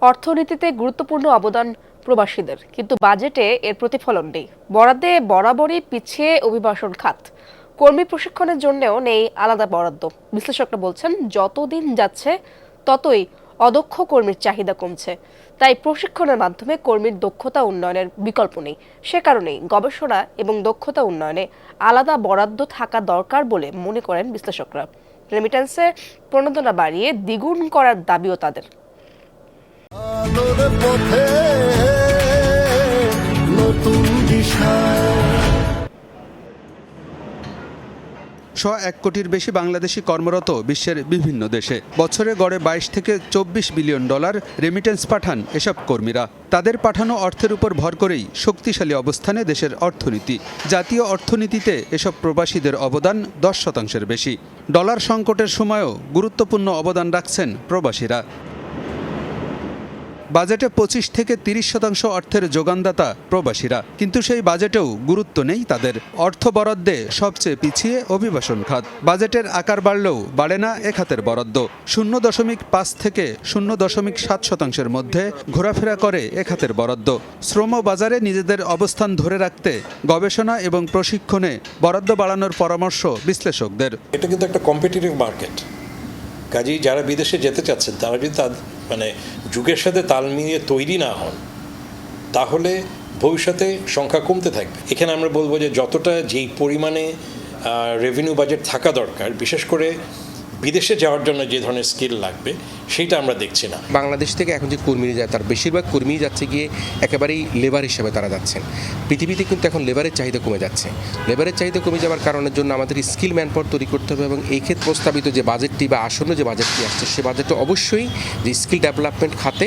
অর্থনীতিতে গুরুত্বপূর্ণ অবদান প্রবাসীদের। কিন্তু বাজেটে এর প্রতিফলন নেই। বরাদ্দে বরাবরই পিছিয়ে অভিবাসন খাত। কর্মী প্রশিক্ষণের জন্যও নেই আলাদা বরাদ্দ। বিশ্লেষকরা বলছেন, যতদিন যাচ্ছে, ততই অদক্ষ কর্মীর চাহিদা কমছে। তাই প্রশিক্ষণের মাধ্যমে কর্মীর দক্ষতা উন্নয়নের বিকল্প নেই। সে কারণেই গবেষণা এবং দক্ষতা উন্নয়নে আলাদা বরাদ্দ থাকা দরকার বলে মনে করেন বিশ্লেষকরা। রেমিটেন্সে প্রণোদনা বাড়িয়ে দ্বিগুণ করার দাবিও তাদের। আলোর পথে নতুন শ এক কোটির বেশি বাংলাদেশি কর্মরত বিশ্বের বিভিন্ন দেশে। বছরে গড়ে বাইশ থেকে চব্বিশ বিলিয়ন ডলার রেমিটেন্স পাঠান এসব কর্মীরা। তাদের পাঠানো অর্থের উপর ভর করেই শক্তিশালী অবস্থানে দেশের অর্থনীতি। জাতীয় অর্থনীতিতে এসব প্রবাসীদের অবদান দশ শতাংশের বেশি। ডলার সংকটের সময়ও গুরুত্বপূর্ণ অবদান রাখছেন প্রবাসীরা। বাজেটে পঁচিশ থেকে তিরিশ শতাংশ অর্থের যোগানদাতা প্রবাসীরা। কিন্তু সেই বাজেটেও গুরুত্ব নেই তাদের। অর্থ বরাদ্দে সবচেয়ে পিছিয়ে অভিবাসন খাত। বাজেটের আকার বাড়লেও বাড়ে না এ খাতের বরাদ্দ। শূন্য দশমিক পাঁচ থেকে শূন্য দশমিক সাত শতাংশের মধ্যে ঘোরাফেরা করে এ খাতের বরাদ্দ। শ্রম বাজারে নিজেদের অবস্থান ধরে রাখতে গবেষণা এবং প্রশিক্ষণে বরাদ্দ বাড়ানোর পরামর্শ বিশ্লেষকদের। এটা কিন্তু একটা কম্পিটিটিভ মার্কেট কাজেই যারা বিদেশে যেতে চাচ্ছেন, তারা যদি তার মানে যুগের সাথে তাল মিলিয়ে তৈরি না হন, তাহলে ভবিষ্যতে সংখ্যা কমতে থাকবে। এখানে আমরা বলব যে যতটা যেই পরিমাণে রেভিনিউ বাজেট থাকা দরকার, বিশেষ করে বিদেশে যাওয়ার জন্য যে ধরনের স্কিল লাগবে, সেইটা আমরা দেখছি না। বাংলাদেশ থেকে এখন যে কর্মীরা যায়, তার বেশিরভাগ কর্মী যাচ্ছে গিয়ে একেবারেই লেবার হিসেবে তারা যাচ্ছেন। পৃথিবীতে কিন্তু এখন লেবারের চাহিদা কমে যাচ্ছে। লেবারের চাহিদা কমে যাওয়ার কারণের জন্য আমাদের স্কিল ম্যান পাওয়ার তৈরি করতে হবে এবং এই ক্ষেত্রে প্রস্তাবিত যে বাজেটটি বা আসন্ন যে বাজেটটি আসছে, সে বাজেটে অবশ্যই যে স্কিল ডেভেলপমেন্ট খাতে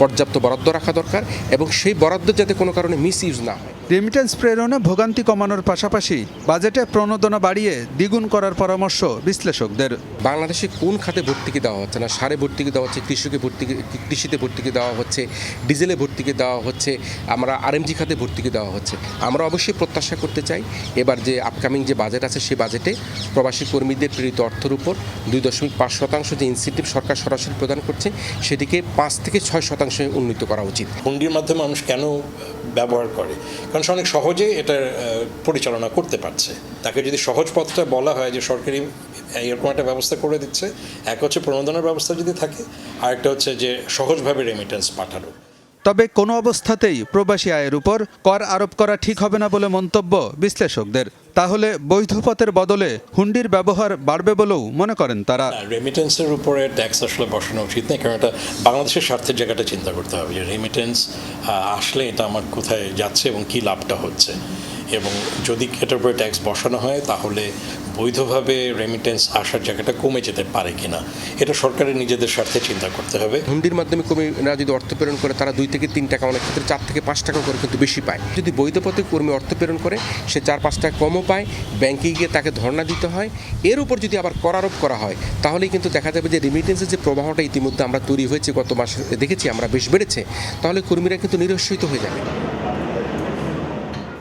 পর্যাপ্ত বরাদ্দ রাখা দরকার এবং সেই বরাদ্দ যাতে কোনো কারণে মিস ইউজ না হয়। রেমিটেন্স প্রেরণে ভোগান্তি কমানোর পাশাপাশি বাজেটে প্রণোদনা বাড়িয়ে দ্বিগুণ করার পরামর্শ বিশ্লেষকদের। বাংলাদেশে কোন খাতে ভর্তুকি দেওয়া হচ্ছে না? সারে ভর্তুকি দেওয়া হচ্ছে কৃষিকে ভর্তুকি কৃষিতে ভর্তুকি দেওয়া হচ্ছে ডিজেলে ভর্তুকি দেওয়া হচ্ছে আমরা আরএমজি খাতে ভর্তুকি দেওয়া হচ্ছে। আমরা অবশ্যই প্রত্যাশা করতে চাই এবার যে আপকামিং যে বাজেট আছে সেই বাজেটে প্রবাসী কর্মীদের প্রেরিত অর্থের উপর দুই দশমিক পাঁচ শতাংশ যে ইনসেন্টিভ সরকার সরাসরি প্রদান করছে সেটিকে পাঁচ থেকে ছয় শতাংশে উন্নীত করা উচিত। হুন্ডির মাধ্যমে মানুষ কেন ব্যবহার করে? কারণ সে অনেক সহজে এটা পরিচালনা করতে পারছে। তাকে যদি সহজ পথটা বলা হয় যে সরকারি এরকম একটা ব্যবস্থা করে দিচ্ছে, এক হচ্ছে প্রণোদনার ব্যবস্থা যদি থাকে, আরেকটা হচ্ছে যে সহজভাবে রেমিটেন্স পাঠানো। তবে কোনো অবস্থাতেই প্রবাসী আয়ের উপর কর আরোপ করা ঠিক হবে না বলে মন্তব্য বিশ্লেষকদের। তাহলে বৈধ পথের বদলে হুন্ডির ব্যবহার বাড়বে বলেও মনে করেন তারা। রেমিটেন্সের উপরে ট্যাক্স আসলে বসানো উচিত না কারণ এটা বাংলাদেশের স্বার্থের জায়গাটা চিন্তা করতে হবে যে রেমিটেন্স আসলে এটা আমার কোথায় যাচ্ছে এবং কী লাভটা হচ্ছে। এবং যদি উপরে ট্যাক্স বসানো হয়, তাহলে বৈধভাবে রেমিটেন্স আসার জায়গাটা কমে যেতে পারে কিনা, এটা সরকারের নিজেদের স্বার্থে চিন্তা করতে হবে। হুন্ডির মাধ্যমে কর্মীরা যদি অর্থ প্রেরণ করে, তারা দুই থেকে তিন টাকা, অনেক ক্ষেত্রে চার থেকে পাঁচ টাকা করে কিন্তু বেশি পায়। যদি বৈধ পথে কর্মী অর্থ প্রেরণ করে, সে চার পাঁচ টাকা কমও পায়, ব্যাংকে গিয়ে তাকে ধর্ণা দিতে হয়। এর উপর যদি আবার করারোপ করা হয়, তাহলেই কিন্তু দেখা যাবে যে রেমিটেন্সের যে প্রবাহটা ইতিমধ্যে আমরা তৈরি হয়েছে, গত মাসে দেখেছি, আমরা বেশ বেড়েছে, তাহলে কর্মীরা কিন্তু নিরস্বিত হয়ে যাবে।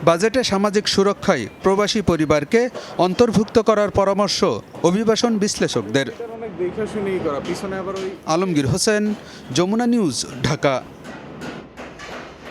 বাজেটে সামাজিক সুরক্ষায় প্রবাসী পরিবারকে অন্তর্ভুক্ত করার পরামর্শ অভিবাসন বিশ্লেষকদের। আলমগীর হোসেন যমুনা নিউজ ঢাকা।